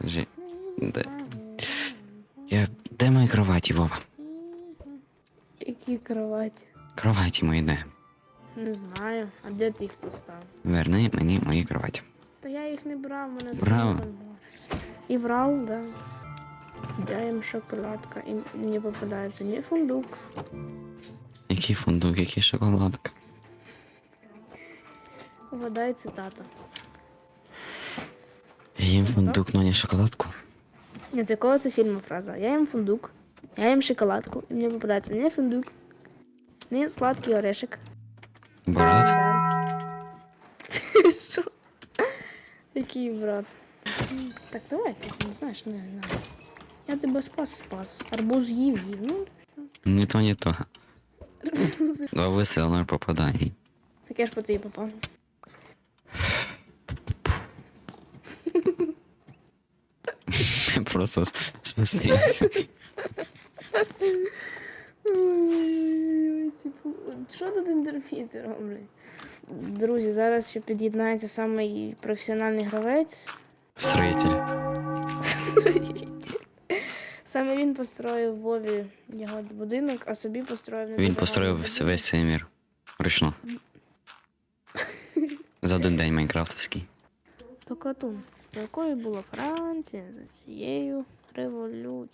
Жи... Де... Я... Де мої кроваті, Вова? Які кроваті? Кроваті мої де? Не знаю. А де ти їх поставив? Верни мені мої кроваті. Та я їх не брав, мене Брав? І брав, да. Даємо шоколадка. І мені попадається не фундук. Який фундук, який шоколадка. Попадається тато. Я їм фундук, но не шоколадку. Ні, з якого це фільму фраза? Я їм фундук, я їм шоколадку, і мені попадається не фундук, не сладкий орешек. Брат? Що? Який брат? Так давай, ти не знаєш, не знаю. Я тебе спас спас. Арбуз їв їв. Ну, Не то, не то. арбуз. Два вистріли, ноль попадань. Так я ж по тобі попав. Я просто спустився. Типу, Що тут інтерфіти роблять? Друзі, зараз ще під'єднається самий професіональний гравець. Строїтель. Саме він построїв Вові його будинок, а собі построїв не Він построїв весь, весь цей мір. Вручну. За один день майнкрафтовський. То катун, до якої була Франція за цією революцією.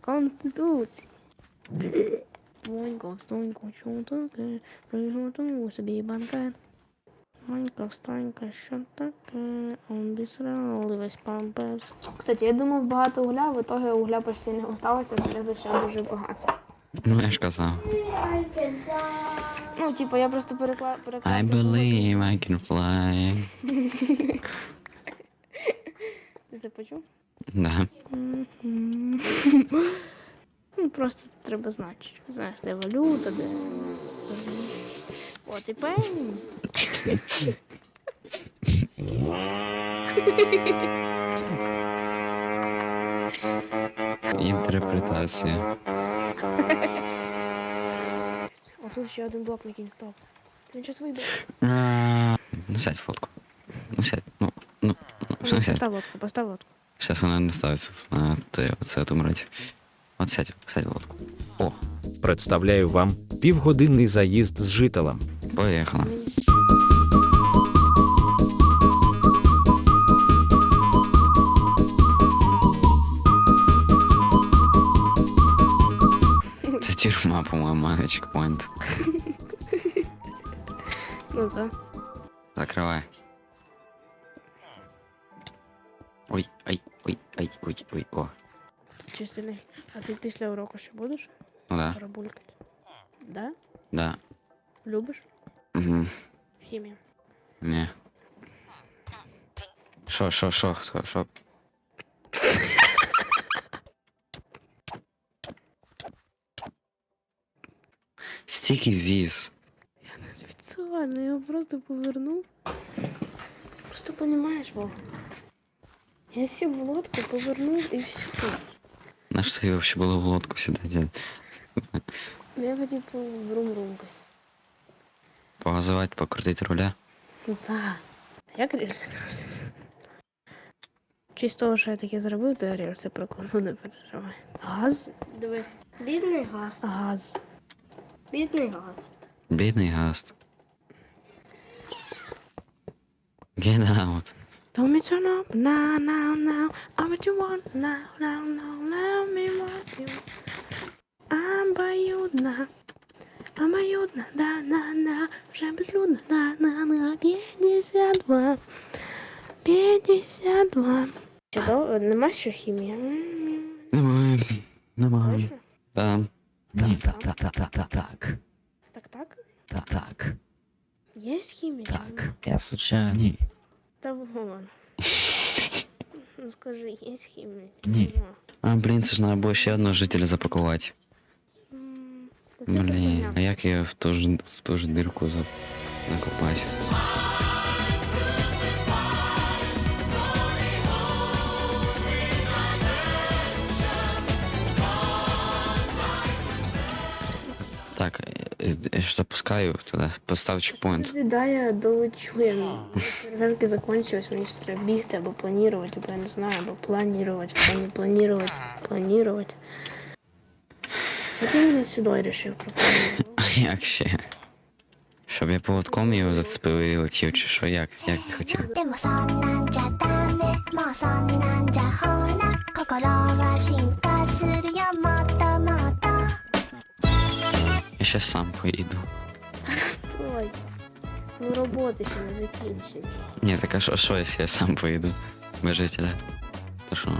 Конституції. Вонько, стонько, що таке? Приготував собі банкет. Вонька, встанька, що таке? Обісрали весь памперс. Кстати, я думав багато угля, в итоге угля почти не осталося, залізо ще дуже багато. Ну, я ж казав. Ну, типу, я просто перекла... переклав. I believe I can fly. Ти почув? Да. Мгм. Ну, просто треба знати. Знаєш, де валюта, де. От і пені. Інтерпретація. О, тут ще один блок накинь, стоп. Він зараз вийде. Ну сядь фотку. Ну сядь. Ну сядь. Постав лодку, постав лодку. Сейчас вона не ставиться на те, оце отумрать. От сядь, сядь в лодку. О, Представляю вам півгодинний заїзд з жителем. поїхала. Це тюрма, по-моєму, а не чекпоінт. Ну так. Закривай. Ой, ой, ой, ой, ой, ой, о. Чисто не. А ти після уроку ще будеш? Ну да, Рабулькати? Да? да. Любиш? Угу. Хімію. Не. Шо, шо, шо, шо, шо? Стільки віз. Я не спеціально, я його просто повернув. Просто понімаєш, Бог. Я сів в лодку, повернув і все. На що тобі взагалі було в лодку сідати? Я хотів по врум-румкати. Погазувати, покрутити руля? Да. Як рельси крутяться? Чисто того, що я таке зробив, то я рельси прокладу, не переживай. Газ? Диви. Бідний газ. Газ. Бідний газ. Бідний гаст. Get out. Tell me turn up now, now, now. I'm what you want now, now, now. Let me want you. I'm баюдна. I'm баюдна, да, на, на. Вже безлюдна, да, на, на. 52. 52. Чудово, нема що хімія? Немає. Немає. Точно? Ні, так, так, так, так, так, так, Так, так? так, так, Є хімія? так. Я случайно. Ні, Та вон. Ну скажи, є хімія? Ні. А, блін, це ж треба було ще одного жителя запакувати. Блін, а як я в ту ж, в ту ж дирку за... накопати? запускаю туди, постав чекпоінт. Да, я долечу, я переверки закончилась, мені ж треба бігти або планувати, або я не знаю, або планувати, плані, планувати, планувати. Що ти мене сюди вирішив пропонувати? А як ще? Щоб я поводком його зацепив і летів, чи що, як? Як ти хотів? でもそんなんじゃダメもうそんなんじゃほら心は進化 Я ще сам поїду. Стой. Ну роботи ще не закінчені. Ні, так а що, що, якщо я сам поїду? Без жителя? То що?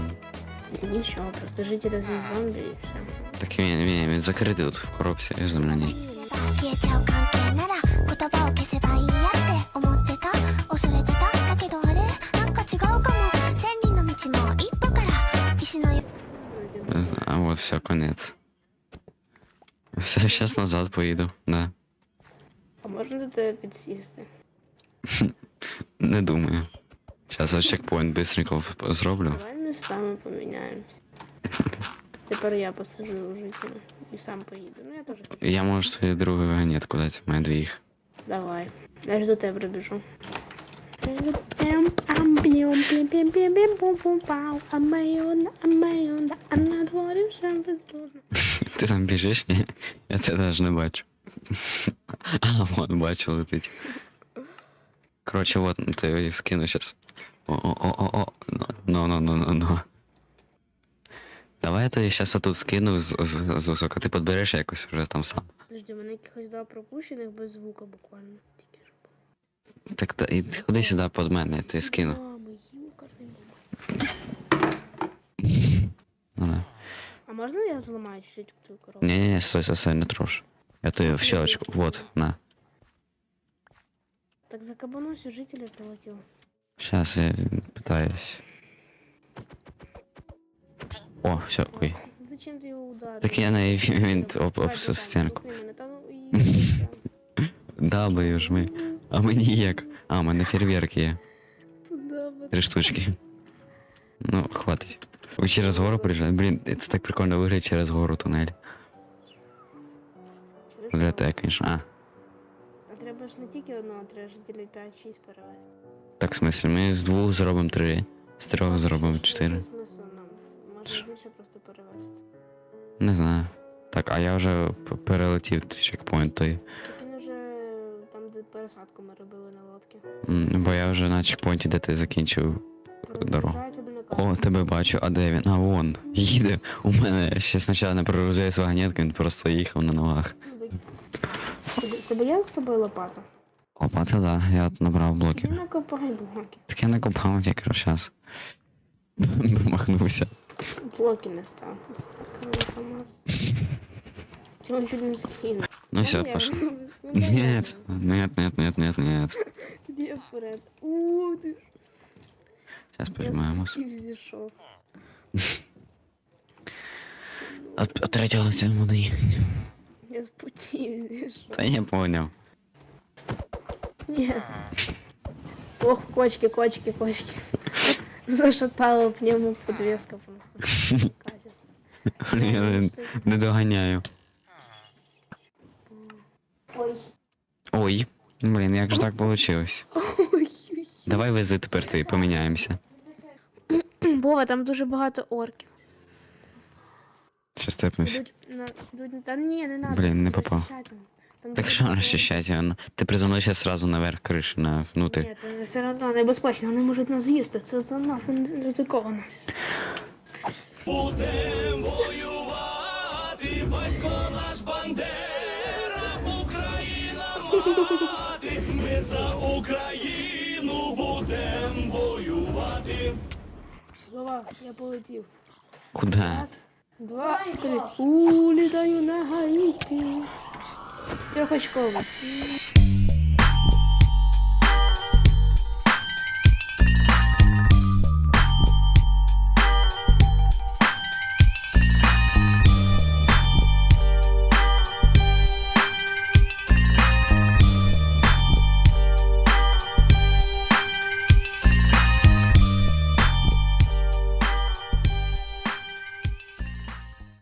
Нічого, просто жителі з зомбі і все. Так він, він, він закритий тут в коробці, я земляний. 消えちゃう関係なら言葉を消せばいいやって思ってた恐れてただけどあれなんか違うかも千里の道も一歩から石の А вот, все, конец. Все, сейчас назад поїду, да. А можна до тебе підсісти? Не думаю. Сейчас я чекпоінт быстренько зроблю. Давай містами поміняємося. Тепер я посажу у жителя і сам поїду. Ну я теж хочу. Я можу свої другої вагонетку дати, маю двох. Давай. Я ж до тебе прибіжу. А на дворі вже безлюдно. Ти там біжиш, ні? Я тебе навіть не бачу. А, вон бачу, летить. Коротше, вот, ну, ти його скину зараз. О-о-о-о. Ну, ну, ну, ну, ну. Давай я тобі зараз отут скину з, з, з висока. Ти підбереш якось вже там сам. Подожди, мене якихось два пропущених без звука буквально. Тільки ж. Так, та, і ти ходи сюди під мене, я тобі скину. А можна я зламаю чуть-чуть цю коробку? Не-не-не, стой, стой, стой, не трожь. Я тобі в щелочку. Вот, на. Так за кабанусь у жителя прилетіло. Сейчас я пытаюсь. О, все, ой. Зачем ти його ударив? Так я на він об, об Давай, всю там, стінку. слухай мене, та ну і- Да, боюсь ми. А мені як? А, у мене фейерверки є. Туди, бо- Три штучки. Ну, хватить. Ви через гору приїжджаєте? Блін, це так прикольно виглядає через гору тунель. Чуєш? Виглядає, звісно. А, А треба ж не тільки одного, треба жителів 5-6 перевезти. так, в смислі, ми з двох зробимо три, з трьох зробимо чотири. Смисл нам? Може більше просто перевезти. Не знаю. Так, а я вже перелетів чекпоінт той. Пересадку ми робили на лодці. М, Бо я вже на чекпоінті, де ти закінчив дорогу. Приближається до О, тебе бачу, а де він? А вон, їде. У мене ще спочатку не прогрузилась вагонетка, він просто їхав на ногах. Тебе- Тебе є з собою лопата? Опа, це да, я от набрав Ти блоків. накопай блоки. Так я не копав тільки зараз. Промахнувся. Блоки не став. Чому чуть не скинув? Ну все, Можна я пошли. візьму? Ну, давай. Нет, нет, нет, нет, нет, нет. Тоді я вперед. У, ти ж. Сейчас Я піднімаємось. з путів зійшов. От, от третього лиця буду їхати. Я з путів зійшов. Та я поняв. Ні. Ох, кочки, кочки, кочки. Зашатала пневму подвеска просто. Качество. Я не, не доганяю. Ой. Ой, блін, як же так получилось? Давай вези тепер ти, поміняємося. Бова, там дуже багато орків. Щас тепнусь. Ідуть на... ідуть... Та ні, не надо. Блін, не попав. Там Так дуже що багато розчищати? Ти приземлився сразу наверх криші, на внутрь. Ні, це все одно небезпечно, вони можуть нас з'їсти. Це занадто ризиковано. Голова, я полетів. Куди? Раз, два, три. Улітаю на Гаїті. Трьохочковий.